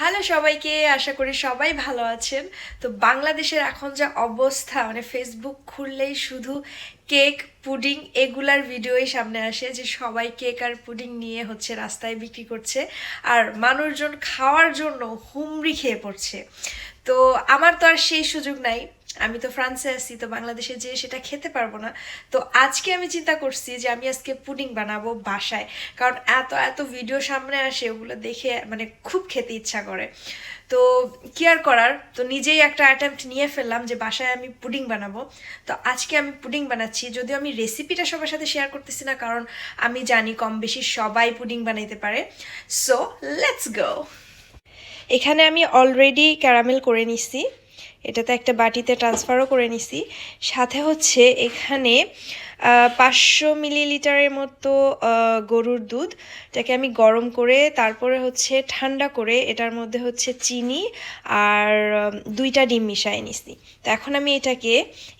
Hello সবাইকে, আশা করি সবাই ভালো আছেন। তো বাংলাদেশের এখন যা অবস্থা মানে ফেসবুক খুললেই শুধু কেক, পুডিং এগুলার ভিডিওই সামনে আসে যে সবাই কেক আর পুডিং নিয়ে হচ্ছে রাস্তায় বিক্রি করছে আর মানুষজন খাওয়ার জন্য হুমড়ি খেয়ে পড়ছে। তো আমার তো আর সেই সুযোগ নাই। আমি তো ফ্রান্সে আছি তো বাংলাদেশে যেয়ে সেটা খেতে পারব না। তো আজকে আমি চিন্তা করছি যে আমি আজকে পুডিং বানাবো বাসায়, কারণ এত এত ভিডিও সামনে আসে, ওগুলো দেখে মানে খুব খেতে ইচ্ছা করে। তো কি আর করার? তো নিজেই একটা অ্যাটেম্প্ট নিয়ে ফেললাম যে বাসায় আমি পুডিং বানাবো। তো আজকে আমি পুডিং বানাচ্ছি, যদিও আমি রেসিপিটা সবার সাথে শেয়ার করতেছি না, কারণ আমি জানি কম বেশি সবাই পুডিং বানাইতে পারে। সো লেটস গো এখানে আমি অলরেডি ক্যারামেল করে নিছি। এটাতে একটা বাটিতে ট্রান্সফারও করে নিছি। সাথে হচ্ছে এখানে পাঁচশো মিলিলিটারের মতো গরুর দুধ। এটাকে আমি গরম করে, তারপরে হচ্ছে ঠান্ডা করে, এটার মধ্যে হচ্ছে চিনি আর দুইটা ডিম মিশাই নিছি। তো এখন আমি এটাকে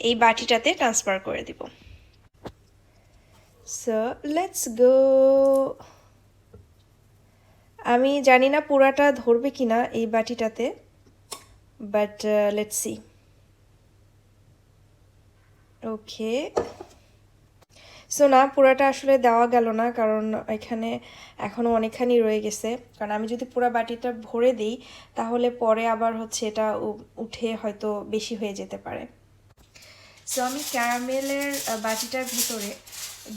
এই বাটিটাতে ট্রান্সফার করে দিব। সো লেটস গো আমি জানি না পুরাটা ধরবে কিনা এই বাটিটাতে। But let's see okay so না, পুরাটা আসলে দেওয়া গেল না, কারণ এখানে এখনও অনেকখানি রয়ে গেছে। কারণ আমি যদি পুরা বাটিটা ভরে দিই, তাহলে পরে আবার হচ্ছে এটা উঠে হয়তো বেশি হয়ে যেতে পারে। সো আমি ক্যারামেলের বাটিটার ভিতরে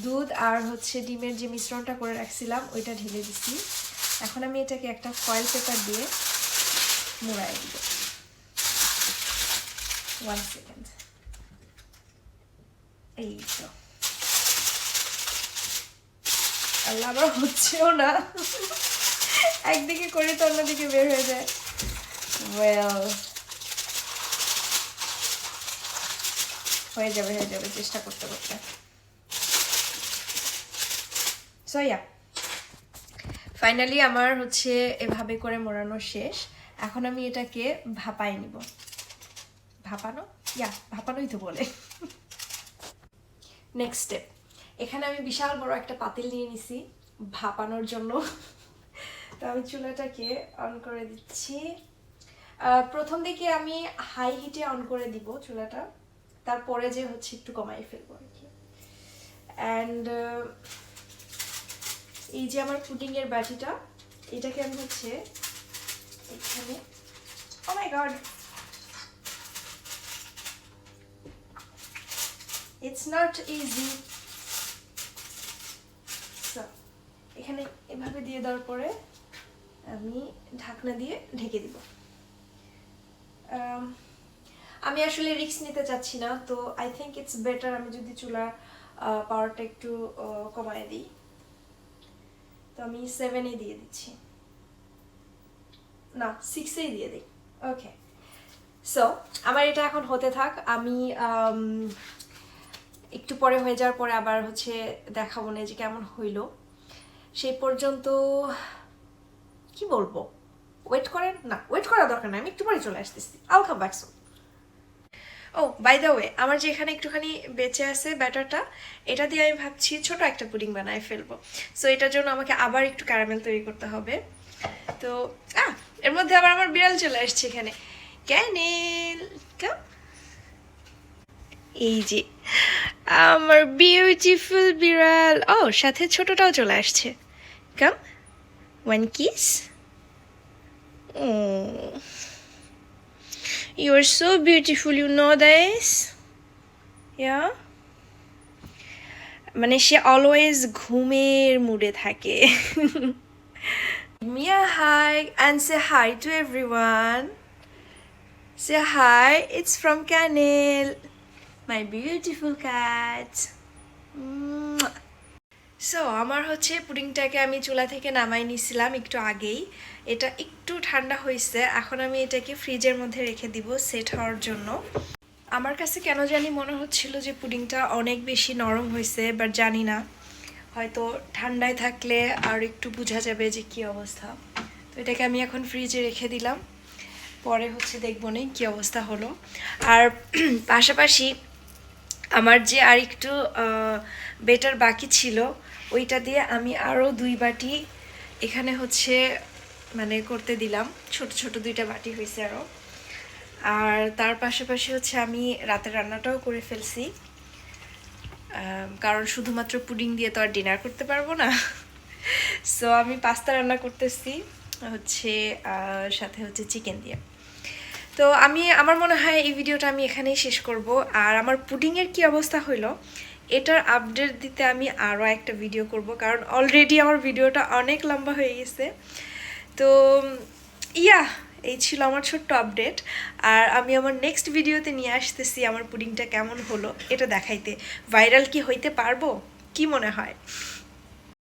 দুধ আর হচ্ছে ডিমের যে মিশ্রণটা করে রাখছিলাম, ওইটা ঢেলে দিছি। এখন আমি এটাকে একটা ফয়েল পেপার দিয়ে মুড়াই দিব। ওয়ান সেকেন্ড এই তো। আল্লাহ আবার হচ্ছেও না। একদিকে করে তো অন্যদিকে বের হয়ে যায়। ওয়েল হয়ে যাবে হয়ে যাবে, চেষ্টা করতে করতে। সো ইয়া ফাইনালি আমার হচ্ছে এভাবে করে মোড়ানো শেষ। এখন আমি এটাকে ভাপাই নিব। ভাপানো? ইয়া ভাপানোই তো বলে। নেক্সট স্টেপ এখানে আমি বিশাল বড় একটা পাতিল নিয়ে নিছি ভাপানোর জন্য। তো আমি চুলাটাকে অন করে দিচ্ছি। প্রথম দিকে আমি হাই হিটে অন করে দিব চুলাটা। তারপরে যে হচ্ছে একটু কমাই ফেলব আর কি। অ্যান্ড এই যে আমার পুডিং এর বাটিটা, এটাকে আমি হচ্ছে এখানে ও my god it's not easy এখানে এভাবে দিয়ে দেওয়ার পরে আমি ঢাকনা দিয়ে ঢেকে দিব। আম, আসলে রিস্ক নিতে চাচ্ছি না তো আই থিঙ্ক ইটস বেটার আমি যদি চুলা পাওয়ারটা একটু কমায় দিই। তো আমি সেভেনে দিয়ে দিচ্ছি। না সিক্সেই দিয়ে দিই। ওকে সো আমার এটা এখন হতে থাক। আম, একটু পরে হয়ে যাওয়ার পরে আবার হচ্ছে দেখাবো না যে কেমন হইল। সেই পর্যন্ত কি বলব? ওয়েট করেন? না ওয়েট করা দরকার নাই, আমি একটু পরে চলে আসতেছি। I'll come back oh by the way আমার যে এখানে একটুখানি বেঁচে আছে ব্যাটারটা, এটা দিয়ে আমি ভাবছি ছোট একটা পুডিং বানায় ফেলব। সো এটার জন্য আমাকে আবার একটু ক্যারামেল তৈরি করতে হবে। তো, আহ, এর মধ্যে আবার আমার বিড়াল চলে আসছে এখানে। ক্যানেল কাম এই যে আমার বিউটিফুল বিড়াল। ও, সাথে ছোটটাও চলে আসছে। Come one kiss you are so beautiful you know this yeah মানে সে অলওয়েজ ঘুমের মুডে থাকে। Mia hi and say hi to everyone say hi it's from cancel my beautiful cat so আমার হচ্ছে পুডিংটাকে আমি চুলা থেকে নামাই নিছিলাম একটু আগেই। এটা একটু ঠান্ডা হয়েছে এখন আমি এটাকে ফ্রিজের মধ্যে রেখে দিব সেট হওয়ার জন্য। আমার কাছে কেন জানি মনে হচ্ছিল যে পুডিংটা অনেক বেশি নরম হয়েছে বাট জানি না। হয়তো ঠান্ডায় থাকলে আর একটু বোঝা যাবে যে কি অবস্থা। তো এটাকে আমি এখন ফ্রিজে রেখে দিলাম। পরে হচ্ছে দেখব নেই কী অবস্থা হলো। আর পাশাপাশি আমার যে আর একটু বেটার বাকি ছিল, ওইটা দিয়ে আমি আরও দুই বাটি এখানে হচ্ছে মানে করতে দিলাম। ছোট ছোট দুইটা বাটি হয়েছে আরও আর তার পাশাপাশি হচ্ছে আমি রাতের রান্নাটাও করে ফেলছি। কারণ শুধুমাত্র পুডিং দিয়ে তো আর ডিনার করতে পারব না। সো আমি পাস্তা রান্না করতেছি, হচ্ছে সাথে হচ্ছে চিকেন দিয়ে। তো আমি, আমার মনে হয় এই ভিডিওটা আমি এখানেই শেষ করব। আর আমার পুডিংয়ের কি অবস্থা হইল, এটার আপডেট দিতে আমি আরও একটা ভিডিও করব, কারণ অলরেডি আমার ভিডিওটা অনেক লম্বা হয়ে গেছে। তো, ইয়া, এই ছিল আমার ছোট্ট আপডেট আর আমি আমার নেক্সট ভিডিওতে নিয়ে আসতেছি আমার পুডিংটা কেমন হলো, এটা দেখাইতে। ভাইরাল কি হইতে পারব, কি মনে হয়?